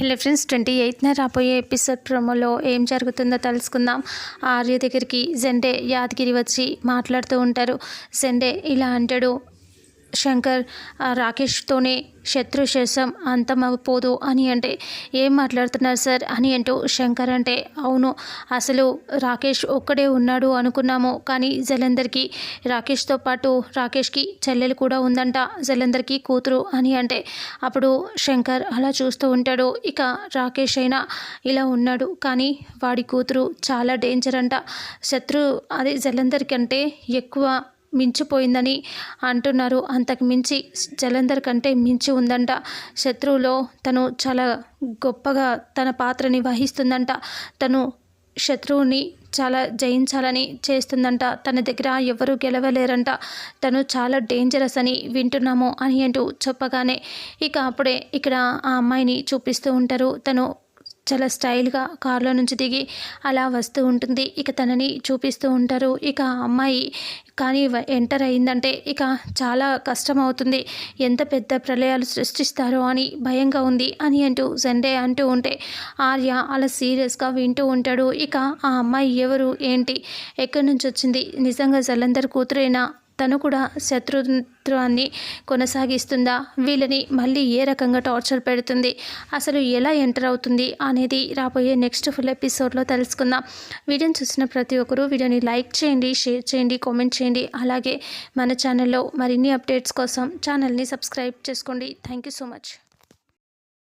Hello friends twenty ఎయిత్న రాబోయే episode ప్రోమోలో ఏం జరుగుతుందో తెలుసుకుందాం. ఆర్య దగ్గరికి జెండే యాదగిరి వచ్చి మాట్లాడుతూ ఉంటారు. జెండే ఇలా అంటాడు శంకర్ ఆ రాకేష్తోనే శత్రు శేషం అంతమైపోదు అని అంటే ఏం మాట్లాడుతున్నారు సార్ అని అంటూ శంకర్ అంటే అవును అసలు రాకేష్ ఒక్కడే ఉన్నాడు అనుకున్నాము కానీ జలంధర్కి రాకేష్తో పాటు రాకేష్కి చెల్లెలు కూడా ఉందంట జలంధర్కి కూతురు అని అంటే అప్పుడు శంకర్ అలా చూస్తూ ఉంటాడు. ఇక రాకేష్ అయినా ఇలా ఉన్నాడు కానీ వాడి కూతురు చాలా డేంజర్ అంట. శత్రు అదే జలంధర్ కంటే ఎక్కువ మించిపోయిందని అంటున్నారు. అంతకు మించి జలంధర్ కంటే మించి ఉందంట. శత్రువులో తను చాలా గొప్పగా తన పాత్రని వహిస్తుందంట. తను శత్రువుని చాలా జయించాలని చేస్తుందంట. తన దగ్గర ఎవరు గెలవలేరంట. తను చాలా డేంజరస్ అని వింటున్నాము అని అంటూ చెప్పగానే ఇక అప్పుడే ఇక్కడ ఆ అమ్మాయిని చూపిస్తూ ఉంటారు. తను చాలా స్టైల్గా కారులో నుంచి దిగి అలా వస్తూ ఉంటుంది. ఇక తనని చూపిస్తూ ఉంటారు. ఇక అమ్మాయి కానీ ఎంటర్ అయిందంటే ఇక చాలా కష్టం అవుతుంది. ఎంత పెద్ద ప్రళయాలు సృష్టిస్తారో అని భయంగా ఉంది అని అంటూ జెండే అంటూ ఉంటే ఆర్య అలా సీరియస్గా వింటూ ఉంటాడు. ఇక ఆ అమ్మాయి ఎవరు ఏంటి ఎక్కడి నుంచి వచ్చింది? నిజంగా జలంధర్ కూతురైనా? తను కూడా శత్రుత్వాన్ని కొనసాగిస్తుందా? వీళ్ళని మళ్ళీ ఏ రకంగా టార్చర్ పెడుతుంది? అసలు ఎలా ఎంటర్ అవుతుంది అనేది రాబోయే నెక్స్ట్ ఫుల్ ఎపిసోడ్లో తెలుసుకుందాం. వీడియోని చూసిన ప్రతి ఒక్కరూ వీడియోని లైక్ చేయండి షేర్ చేయండి కామెంట్ చేయండి. అలాగే మన ఛానల్లో మరిన్ని అప్డేట్స్ కోసం ఛానల్ని సబ్స్క్రైబ్ చేసుకోండి. Thank you so much.